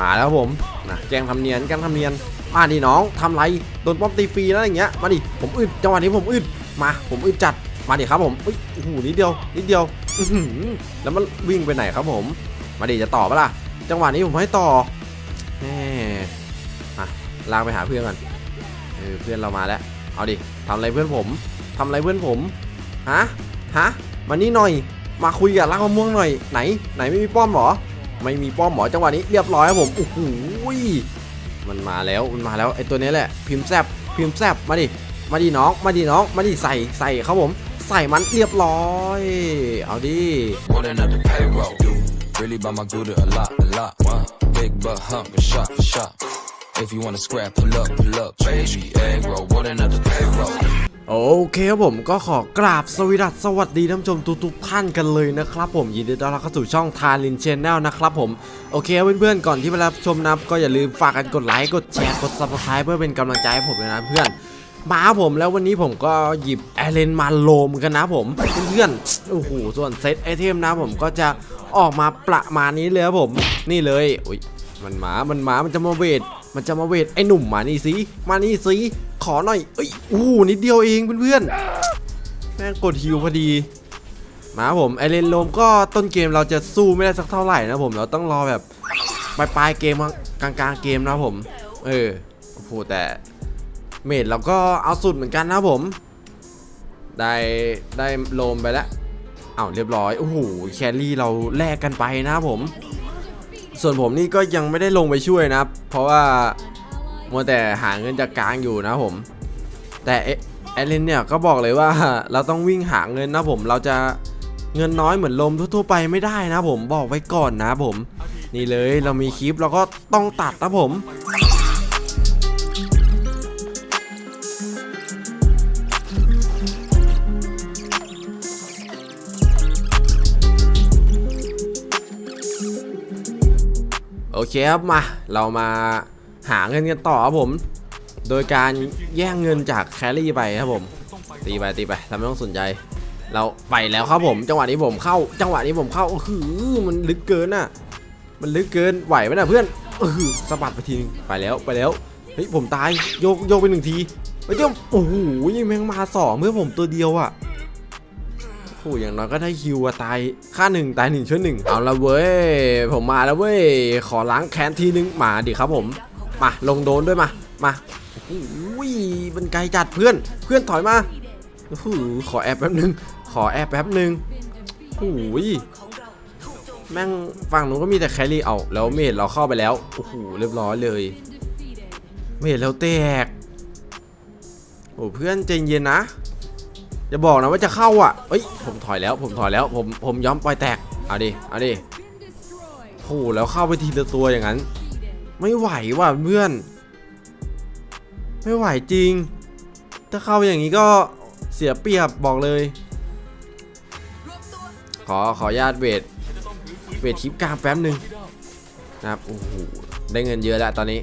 มาแล้วผมนะแกล้งทำเนียนแกล้งทำเนียนมาดิน้องทำไรโดนป้อมตีฟรีแล้วอย่างเงี้ยมาดิผมอึดจังหวะนี้ผมอึดมาผมอึดจัดมาดิครับผมอุ้ยโอ้โหนิดเดียวนิดเดียวแล้วมันวิ่งไปไหนครับผม มาดิจะต่อปะล่ะจังหวะนี้ผมให้ต่อแหมอะลากไปหาเพื่อนกันเออเพื่อนเรามาแล้ว เอาดิทำอะไรเพื่อนผมทำอะไรเพื่อนผมฮะฮะมานี่หน่อย มาคุยกับลากมะม่วงหน่อยไหน ไหนไม่มีป้อมหรอ ไม่มีป้อมหมอจังหวะนี้เรียบร้อยครับผมโอ้โหมันมาแล้วมันมาแล้วไอตัวนี้แหละพิมพ์แซบพิมพ์แซบมาดิมาดิน้องมาดิน้องมาดิใส่ใส่ครับผมใส่มันเรียบร้อย เอาดิ โอเคครับผมก็ขอกราบสวสดัสสวัสดีท่านผู้ชมทุกๆท่านกันเลยนะครับผมยินดีต้อนรับเข้าสู่ช่องทารินชแนลนะครับผมโอเคเพื่อนๆก่อนที่จะรับชมนะก็อย่าลืมฝากกันกดไลค์กดแชร์กด subscribe เพื่อเป็นกำลังใจให้ผมเลยนะเพื่อนมาผมแล้ววันนี้ผมก็หยิบแอเลนมาโลมกันนะผมเพื่อนๆโอ้โหส่วนเซตไอเทมนะผมก็จะออกมาประมาณนี้เลยครับผม นี่เลยอุ้ยมันหมามันหมามันจะมาเวท มันจะมาเวทไอ้หนุ่มมานี่สิมานี่สิขอหน่อยเอ้ยอู้หูนิดเดียวเองเพื่อนๆแม่งกดฮิวพอดีมาครับผมไอเลนโลมก็ต้นเกมเราจะสู้ไม่ได้สักเท่าไหร่นะผมเราต้องรอแบบปลายปลายเกมกลางกลางๆเกมนะผม เออโอ้โหแต่เมดเราก็เอาสุดเหมือนกันนะผม ได้ได้โลมไปแล้วอ้าวเรียบร้อยโอ้โหแครี่เราแลกกันไปนะผม ส่วนผมนี่ก็ยังไม่ได้ลงไปช่วยนะครับ เพราะว่ามัวแต่หาเงินจากกลางอยู่นะผม แต่เอแอลเลนเนี่ยก็บอกเลยว่าเราต้องวิ่งหาเงินนะผมเราจะเงินน้อยเหมือนลมทั่วๆไปไม่ได้นะผมบอกไว้ก่อนนะผม นี่เลยเรามีคลิปเราก็ต้องตัดนะผม โอเคครับมา เรามาหาเงินกันต่อครับผม โดยการแย่งเงินจากแคลรี่ไปครับผม ตีไปตีไปเราไม่ต้องสนใจ เราไปแล้วครับผม จังหวะนี้ผมเข้า จังหวะนี้ผมเข้าโอ้โหมันลึกเกินอะ มันลึกเกินไหวไหมนะเพื่อนเออสะบัดไปทีนึงไปแล้วไปแล้วเฮ้ยผมตายโยกโยกไปหนึ่งทีเฮ้ยเจ้าโอ้โหยังแมงมาสองเพื่อผมตัวเดียวอะ หอย่างน้อยก็ได้คิวตายค่าหนึ่งตายหนึ่งช่วยหนึ่งเอาละเว้ย ผมมาแล้วเว้ย ขอล้างแค้นทีนึงมาดิครับผม มาลงโดนด้วยมา มาโอ้โหมันไกลจัดเพื่อน เพื่อนถอยมาโอ้โหขอแอบแป๊บนึง ขอแอบแป๊บนึงโอ้โหแม่งฝั่งนู้นก็มีแต่แครี่เอาแล้วเมดเราเข้าไปแล้วโอ้โหเรียบร้อยเลย เมดเราแตกโอ้เพื่อนใจเย็นนะ อย่าบอกนะว่าจะเข้าอะเอ้ย ผมถอยแล้ว ผมถอยแล้ว ผม ผมย้อมปล่อยแตก เอาดิ เอาดิโอ้โหแล้วเข้าไปทีละตัวอย่างนั้น ไม่ไหวว่ะเพื่อน ไม่ไหวจริง ถ้าเข้าอย่างนี้ก็เสียเปรียบบอกเลย ขอ ขอญาตเวท เวทคลิปกลางแป๊บหนึ่งนะครับ โอ้โห ได้เงินเยอะแล้วตอนนี้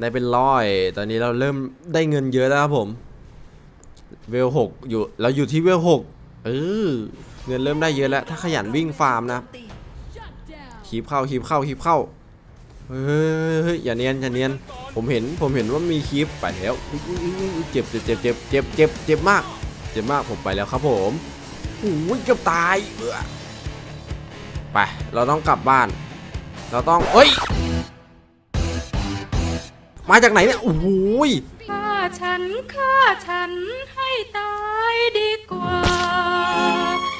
ได้เป็นร้อย ตอนนี้เราเริ่มได้เงินเยอะแล้วครับผม เวลหกอยู่เราอยู่ที่เวลหกเออเงินเริ่มได้เยอะแล้ว ถ้าขยันวิ่งฟาร์มนะคีบเข้าคีบเข้าคีบเข้าเฮ้ยอย่าเนียนอย่าเนียน ผมเห็นผมเห็นว่ามีคีบไปแล้วเจ็บเจ็บเจ็บเจ็บเจ็บเจ็บเจ็บมาก เจ็บมากผมไปแล้วครับผมโอ้ยเกือบตายไปเราต้องกลับบ้าน เราต้องเอ้ย มาจากไหนเนี่ยโอ้ย ฉันฆ่าฉันให้ตายดีกว่า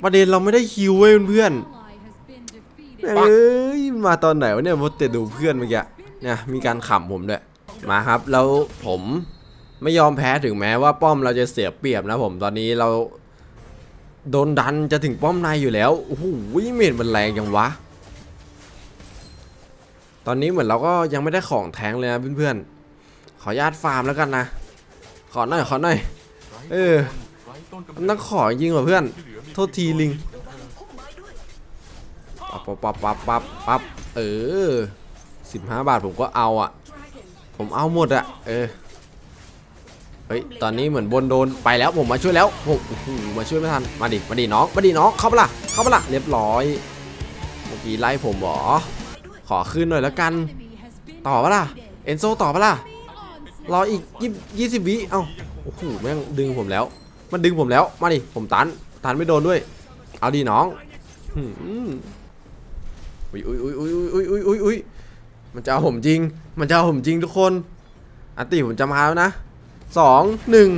ประเด็นเราไม่ได้คิวเว้ยเพื่อนๆเอ้ยมาตอนไหนวะเนี่ยมดแต่ดูเพื่อนเมื่อกี้เนี่ยมีการขำผมด้วยมาครับแล้วผมไม่ยอมแพ้ถึงแม้ว่าป้อมเราจะเสียเปรียบนะผมตอนนี้เราโดนดันจะถึงป้อมในอยู่แล้วโอ้โหเมดมันแรงจังวะ ตอนนี้เหมือนเราก็ยังไม่ได้ของแทงเลยนะเพื่อนๆขออนุญาตฟาร์มแล้วกันนะข อหน่อยขอหน่อย เออ มันต้องขอจริงว่ะเพื่อน โทษทีลิงปั๊บปั๊บปั๊บปั๊บปั๊บเออสิบห้าบาทผมก็เอาอะ ผมเอาหมดอะ เออ เฮ้ย ตอนนี้เหมือนบนโดนไปแล้วผมมาช่วยแล้วผมโอ้โหมาช่วยไม่ทัน มาดิ มาดิน้อง มาดิน้อง เข้ามาละเข้ามาละเรียบร้อย เมื่อกี้ไล่ผมเหรอ ขอคืนหน่อยแล้วกัน ต่อปะล่ะ เอนโซต่อปะล่ะ รออีกยี่ยี่สิบวิเอ้าโอ้โหแม่งดึงผมแล้ว มันดึงผมแล้วมาดิผมตันตันไม่โดนด้วย เอาดีน้องอุ้ยอุ้ยอุ้ยอุ้ยอุ้ยอุ้ยอุ้ยอุ้ยมันจะเอาผมจริง มันจะเอาผมจริงทุกคนอันติผมจะมาแล้วนะสองหนึ่ง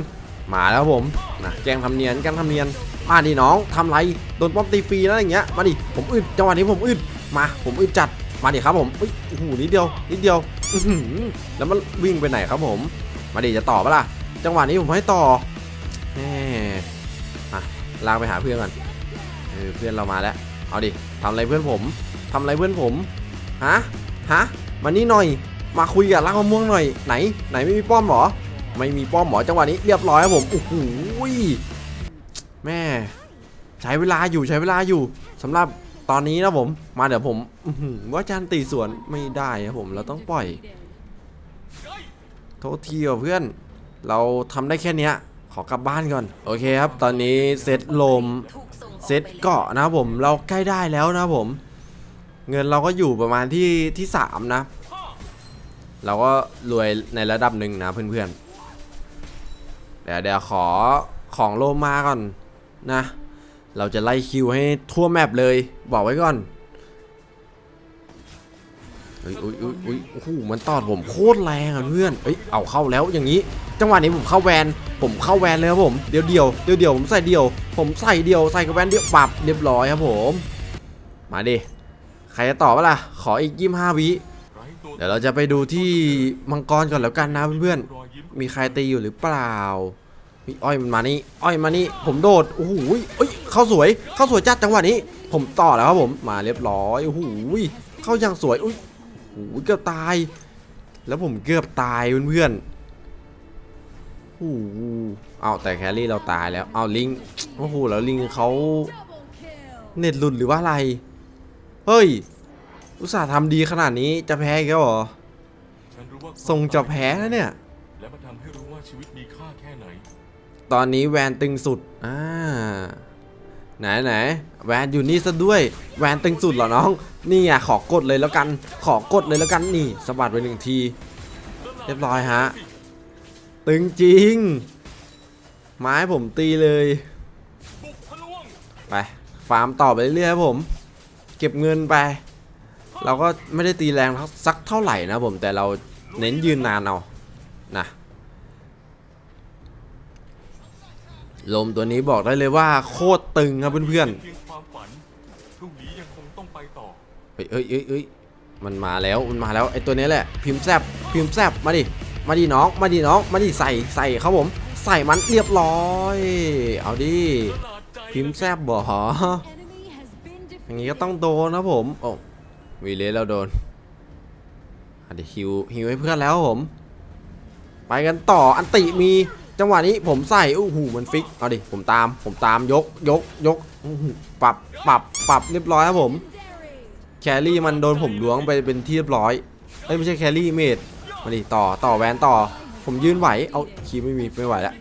มาแล้วผมนะแกงทำเนียนแกล้งทำเนียนมาดิน้องทำไรโดนป้อมตีฟรีแล้วอย่างเงี้ยมาดิผมอึดจังหวะนี้ผมอึดมา ผมอึดจัด มาดิครับผมอุ้ยโอ้โหนิดเดียวนิดเดียวอื้อหือแล้วมันวิ่งไปไหนครับผม มาดิจะต่อปะล่ะจังหวะนี้ผมให้ต่อแหมอะลากไปหาเพื่อนก่อนเออเพื่อนเรามาแล้ว เอาดิทำอะไรเพื่อนผมทำอะไรเพื่อนผมฮะฮะมานี่หน่อย มาคุยกับรักมะม่วงหน่อยไหน ไหนไม่มีป้อมหรอ ไม่มีป้อมหรอจังหวะนี้เรียบร้อยครับผมโอ้โหแม่ ใช้เวลาอยู่ใช้เวลาอยู่สำหรับ ตอนนี้นะผม มาเดี๋ยวผมว่าจานตีสวนไม่ได้ครับผม เราต้องปล่อย โทษทีว่ะเพื่อน เราทำได้แค่เนี้ย ขอกลับบ้านก่อน โอเคครับ ตอนนี้เซตลม เซตเกาะนะผม เราใกล้ได้แล้วนะผม เงินเราก็อยู่ประมาณที่ที่สามนะ เราก็รวยในระดับหนึ่งนะเพื่อนๆ เดี๋ยวเดี๋ยวขอของโลมาก่อนนะ เราจะไล่คิวให้ทั่วแมปเลย บอกไว้ก่อนอุ้ยอุ้ยอุ้ยอุ้ยโอ้โหมันตอดผมโคตรแรงอะเพื่อนเอ้ยเอาเข้าแล้วอย่างนี้ จังหวะนี้ผมเข้าแวน ผมเข้าแวนเลยครับผมเดียวเดียวเดียวเดียวผมใส่เดียว ผมใส่เดียวใส่กับแวนเดียวปรับเรียบร้อยครับผม มาดิใครจะตอบปะล่ะ ขออีกยี่ห้าวิเดี๋ยวเราจะไปดูที่มังกรก่อนแล้วกันนะเพื่อนๆมีใครตีอยู่หรือเปล่า มีอ้อยมันมานี่อ้อยมานี่ผมโดดโอ้โหเอ้ยเข้าสวยเข้าสวยจัดจังหวะนี้ ผมต่อแล้วครับผมมาเรียบร้อยโอ้โหเข้าอย่างสวยอุ้ยโอ้โหเกือบตาย แล้วผมเกือบตายเพื่อนๆโอ้โหเอาแต่แครี่เราตายแล้วเอาลิงโอ้โหแล้วลิงเขาเน็ตหลุดหรือว่าอะไร เฮ้ย อุตส่าห์ทำดีขนาดนี้จะแพ้อีกเหรอฉันรู้ว่าทรงจะแพ้แล้วเนี่ย และมันทำให้รู้ว่าชีวิตมีค่าแค่ไหน ตอนนี้แวนตึงสุด อ่า ไหนไหนแวนอยู่นี่ซะด้วย แวนตึงสุดเหรอน้อง นี่อะขอกดเลยแล้วกัน ขอกดเลยแล้วกันนี่สะบัดไปหนึ่งที เรียบร้อยฮะ ตึงจริง ไม้ผมตีเลย ไป ฟาร์มต่อไปเรื่อยๆครับผม เก็บเงินไป เราก็ไม่ได้ตีแรงสักเท่าไหร่นะผมแต่เราเน้นยืนนานเอานะ ลมตัวนี้บอกได้เลยว่าโคตรตึงครับเพื่อนเพียงความฝันพรุ่งนี้ยังคงต้องไปต่อเฮ้ยเฮ้ยเฮ้ยเฮ้ยมันมาแล้วมันมาแล้วไอ้ตัวนี้แหละ พิมพ์แซบพิมพ์แซบมาดิมาดิน้องมาดิน้องมาดิใส่ใส่ครับผม ใส่มันเรียบร้อย เอาดิพิมพ์แซบบ่หออย่างงี้ก็ต้องโดนนะผมโอ้วีเลสเราโดนอะเดี๋ยวฮิวฮิวให้เพื่อนแล้วผม ไปกันต่ออันติมี จังหวะนี้ผมใส่อู้หูมันฟิก เอาดิ ผมตาม ผมตามยกยกยกอู้หูปรับปรับปรับเรียบร้อยครับผม แครี่มันโดนผมล้วงไปเป็นที่เรียบร้อยเอ้ยไม่ใช่แครี่เมดมาดิต่อต่อแวนต่อ ผมยืนไหว เอาคีปไม่มีไม่ไหวแล้ว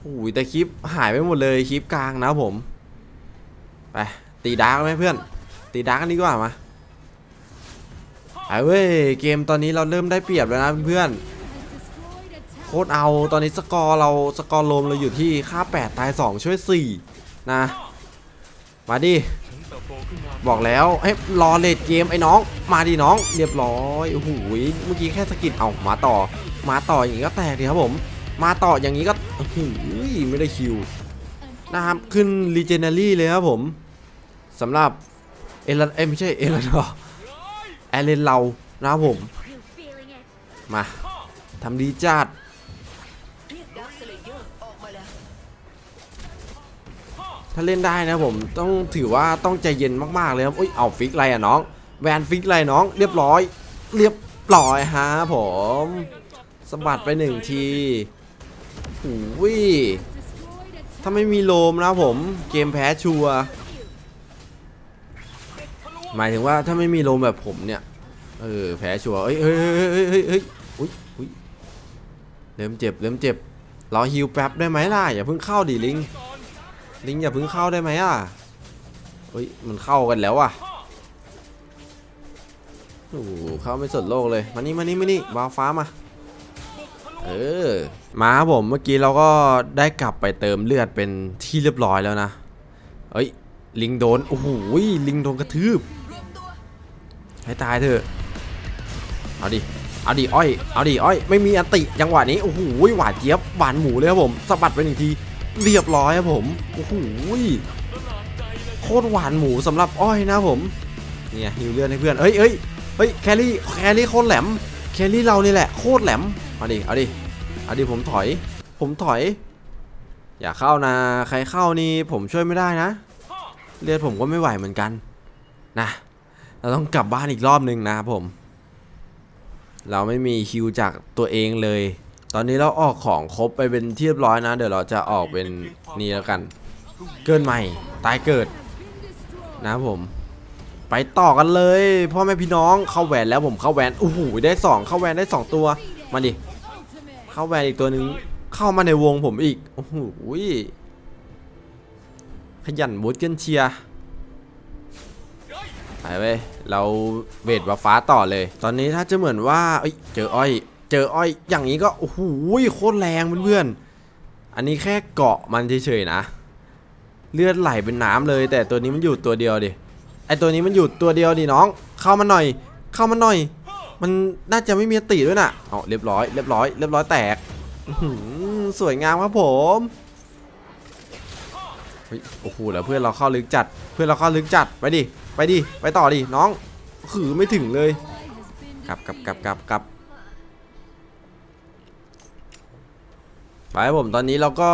โอ้ยแต่คลิปหายไปหมดเลยคลิปกลางนะผม ไปตีดาร์กไหมเพื่อน ตีดาร์กกันดีกว่ามาไอ้เว้ยเกมตอนนี้เราเริ่มได้เปรียบแล้วนะเพื่อนๆ คตรเอาตอนนี้สกอร์เราสกอร์รวมเราอยู่ที่ค่า 8 ตาย 2 ช่วย 4 นะ มาดิ บอกแล้วให้รอเลดเกมไอ้น้อง มาดิน้อง เรียบร้อยโอ้โหเมื่อกี้แค่สกิดเอามาต่อ มาต่ออย่างนี้ก็แตกดีครับผม มาต่ออย่างนี้ก็อื้อหือไม่ได้คิวนะครับขึ้นรีเจเนอรี่เลยครับผมสำหรับเอลันเอ้ไม่ใช่เอลันหรอแอเลนเรานะครับผม มาทำดีจัด ถ้าเล่นได้นะผมต้องถือว่าต้องใจเย็นมากๆเลยครับอุ้ยเอาฟิกไรอะน้อง แวนฟิกไรน้อง เรียบร้อย เรียบร้อยฮะผมสะบัดไปหนึ่งทีหูยถ้าไม่มีโลมนะผมเกมแพ้ชัวหมายถึงว่าถ้าไม่มีโลมแบบผมเนี่ยเออแพ้ชัวเอ้ยเฮ้ยเฮ้ยเฮ้ยเฮ้ยเฮ้ยอุ้ยอุ้ยเริ่มเจ็บเริ่มเจ็บรอฮิวแป๊บได้ไหมล่ะอย่าเพิ่งเข้าดิลิง ลิงอย่าพิ่งเข้าได้ไหมอะเฮ้ยมันเข้ากันแล้วอะโอ้โหเข้าไม่สนโลกเลย มานี่มานี่มานี่วาวฟ้ามา เออ มาผมเมื่อกี้เราก็ได้กลับไปเติมเลือดเป็นที่เรียบร้อยแล้วนะ เอ้ย ลิงโดน โอ้โหลิงโดนกระทืบ ให้ตายเถอะ เอาดิ เอาดิอ้อย เอาดิอ้อย ไม่มีอันติจังหวะนี้ โอ้โหหวานเจี๊ยบหวานหมูเลยครับผมสะบัดไปหนึ่งที เรียบร้อยครับผม โอ้โหโคตรหวานหมูสำหรับอ้อยนะผม เนี่ยฮิวเลือดให้เพื่อนเฮ้ยเฮ้ยเฮ้ยแครี่แครี่โคตรแหลม แครี่เรานี่แหละโคตรแหลม เอาดิ เอาดิ เอาดิ ผมถอย ผมถอย อย่าเข้านะ ใครเข้านี่ผมช่วยไม่ได้นะ เลือดผมก็ไม่ไหวเหมือนกัน นะ เราต้องกลับบ้านอีกรอบหนึ่งนะครับผม เราไม่มีคิวจากตัวเองเลย ตอนนี้เราออกของครบไปเป็นที่เรียบร้อยนะ เดี๋ยวเราจะออกเป็นนี่แล้วกัน เกินใหม่ ตายเกิด นะผม ไปต่อกันเลย พ่อแม่พี่น้องเข้าแหวนแล้วผมเข้าแหวนโอ้โหได้สองเข้าแหวนได้สองตัวมาดิเข้าแหวนอีกตัวหนึ่งเข้ามาในวงผมอีกโอ้โหขยันบูทกันเชียร์ไปเว้ยเราเวทวาฟ้าต่อเลย ตอนนี้ถ้าจะเหมือนว่าเจออ้อย เจออ้อยอย่างนี้ก็โอ้โหโคตรแรงเพื่อนๆอันนี้แค่เกาะมันเฉยๆนะ เลือดไหลเป็นน้ำเลย แต่ตัวนี้มันอยู่ตัวเดียวดิไอตัวนี้มันอยู่ตัวเดียวดิน้อง เข้ามาหน่อย เข้ามาหน่อย มันน่าจะไม่มีตีด้วยน่ะเอาเรียบร้อยเรียบร้อยเรียบร้อยแตกสวยงามครับผมโอ้โหแล้วเพื่อนเราเข้าลึกจัด เพื่อนเราเข้าลึกจัดไปดิไปดิไปต่อดิน้อง ขือไม่ถึงเลยกลับกลับกลับกลับกลับ ไปครับผมตอนนี้เราก็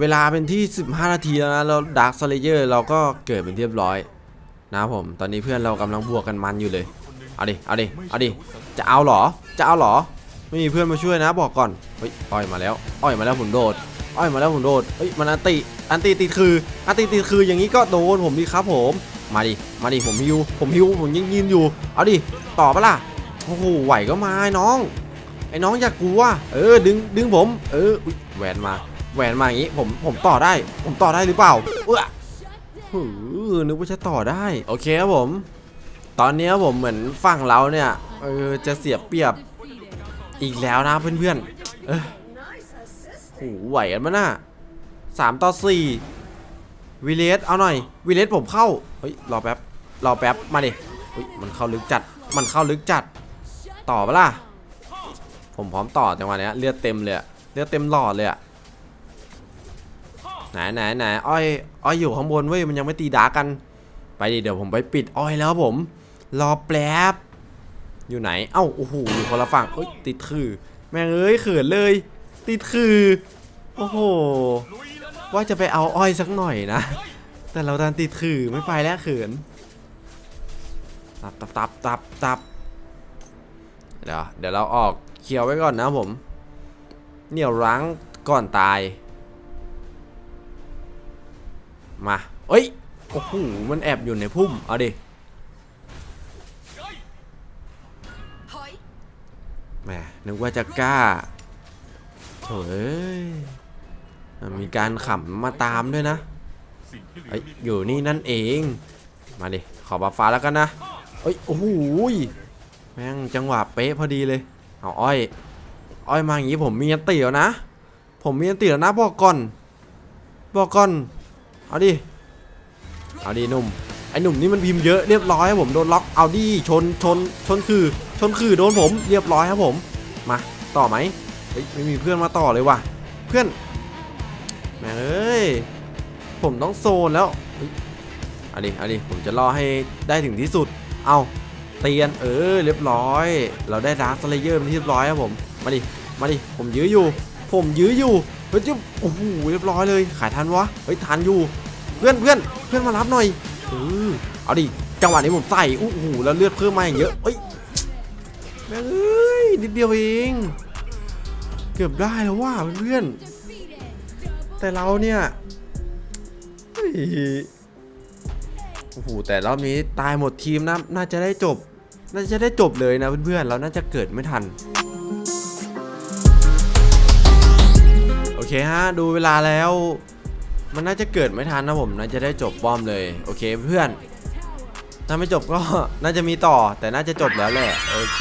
เวลาเป็นที่ 15 นาทีแล้วนะแล้วดาร์คสเลเยอร์เราก็เกิดเป็นเรียบร้อยนะครับผมตอนนี้เพื่อนเรากำลังบวกกันมันอยู่เลย เอาดิ เอาดิ เอาดิ จะเอาหรอ จะเอาหรอ ไม่มีเพื่อนมาช่วยนะบอกก่อน เฮ้ย อ้อยมาแล้ว อ้อยมาแล้วผมโดด อ้อยมาแล้วผมโดด เฮ้ย มันอันติ อันติติดคือ อันติติดคืออย่างนี้ก็โดนผมดีครับผม มาดิ มาดิ ผมฮิว ผมฮิว ผมยังยืนอยู่ เอาดิ ต่อปะล่ะ โอ้โห ไหวก็มาไอ้น้อง อ้น้องอย่ากกลัว เออดึงดึงผม เอออุ๊ยแหวนมา แหวนมาอย่างนี้ผมผมต่อได้ ผมต่อได้หรือเปล่าเออหือนึกว่าจะต่อได้ โอเคครับผม ตอนนี้ผมเหมือนฝั่งเราเนี่ยเออจะเสียเปรียบอีกแล้วนะเพื่อนๆเออโหไหวกันมั้ยน่ะสามต่อสี่วิเลสเอาหน่อยวิเลสผมเข้าเฮ้ยรอแป๊บรอแป๊บมาดิเฮ้ยมันเข้าลึกจัด มันเข้าลึกจัด ต่อปะล่ะ ผมพร้อมต่อจังหวะนี้เลือดเต็มเลยเลือดเต็มหลอดเลยอะไหนไหนไหนอ้อยอ้อยอยู่ข้างบนเว้ยมันยังไม่ตีดากกัน ไปดิเดี๋ยวผมไปปิดอ้อยแล้วผม รอแป๊บอยู่ไหนเอ้าโอ้โหอยู่คนละฝั่งเอ้ยติดคือ แม่งเอ้ยเขินเลย ติดคือโอ้โหว่าจะไปเอาอ้อยสักหน่อยนะ แต่เราดันติดคือไม่ไปแล้วเขินตับตับตับตับตับเดี๋ยวเดี๋ยวเราออก เคลียวไว้ก่อนนะผม เหนี่ยวรั้งก่อนตาย มาเอ้ย โอ้โห มันแอบอยู่ในพุ่ม เอาดิแหมนึกว่าจะกล้าเอ้ยมีการขำมาตามด้วยนะเหลืเอ้อยมีอยู่นี่นั่นเอง มาดิ ขอบัฟฟ้าแล้วกันนะเอ้ย โอ้โห แม่งจังหวะเป๊ะพอดีเลย เอาอ้อย อ้อยมาอย่างงี้ผมมีอันตีแล้วนะ ผมมีอันตีแล้วนะบอกก่อน บอกก่อน เอาดิ เอาดิหนุ่ม ไอ้หนุ่มนี่มันพิมพ์เยอะเรียบร้อยครับผมโดนล็อก เอาดิชน ชน ชนคือ ชนคือโดนผมเรียบร้อยครับผม มาต่อไหมไม่มีเพื่อนมาต่อเลยว่ะ เพื่อนแม่เอ้ย ผมต้องโซนแล้วเอาดิเอาดิผมจะรอให้ได้ถึงที่สุด เอา เตียนเออเรียบร้อย เราได้ดาร์คสเลเยอร์เป็นที่เรียบร้อยครับผมมาดิมาดิผมยื้ออยู่ ผมยื้ออยู่เฮ้ยจิ๊บโอ้โหเรียบร้อยเลยขายทันวะเฮ้ยทันอยู่ เพื่อนเพื่อนเพื่อนมารับหน่อยเออเอาดิจังหวะนี้ผมใส่โอ้โหแล้วเลือดเพิ่มมาอย่างเยอะเอ้ยแม่เอ้ยนิดเดียวเอง เกือบได้แล้วว่าเพื่อนแต่เราเนี่ยเฮ้ย โอ้โหแต่รอบนี้ตายหมดทีมนะน่าจะได้จบ น่าจะได้จบเลยนะเพื่อนๆเราน่าจะเกิดไม่ทันโอเคฮะดูเวลาแล้ว มันน่าจะเกิดไม่ทันนะผมน่าจะได้จบป้อมเลยโอเคเพื่อนถ้าไม่จบก็น่าจะมีต่อแต่น่าจะจบแล้วแหละโอเค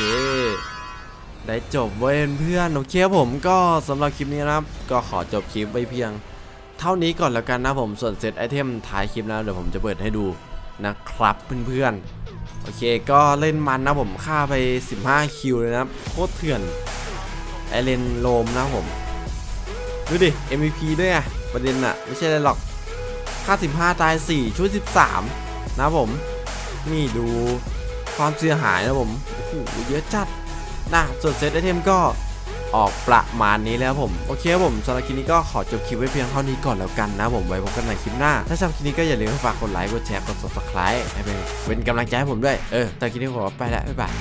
ได้จบเว้ยเพื่อนโอเคผมก็สำหรับคลิปนี้นะครับ ก็ขอจบคลิปไว้เพียง เท่านี้ก่อนแล้วกันนะผมส่วนเซตไอเทมท้ายคลิปนะเดี๋ยวผมจะเปิดให้ดู นะครับเพื่อนๆ โอเคก็เล่นมันนะผมฆ่าไป 15 คิวเลยนะโคตรเถื่อนไอเลนโลมนะผม ดูดิ MVP ด้วยอะประเด็นอะไม่ใช่อะไรหรอกค่า15 ตาย 4ช่วย13 นะผม นี่ดูความเสียหายนะผม โอ้โห เยอะจัดนะส่วนเซตไอเทมก็ ออกประมาณนี้แล้วผม โอเคครับผมสำหรับคลิปนี้ก็ขอจบคลิปไว้เพียงเท่านี้ก่อนแล้วกันนะผมไว้พบกันในคลิปหน้า ถ้าชอบคลิปนี้ก็อย่าลืมฝากกดไลค์กดแชร์กด subscribe ให้เป็นเป็นกำลังใจให้ผมด้วยเออแต่คลิปนี้ผมไปแล้วบ๊ายบาย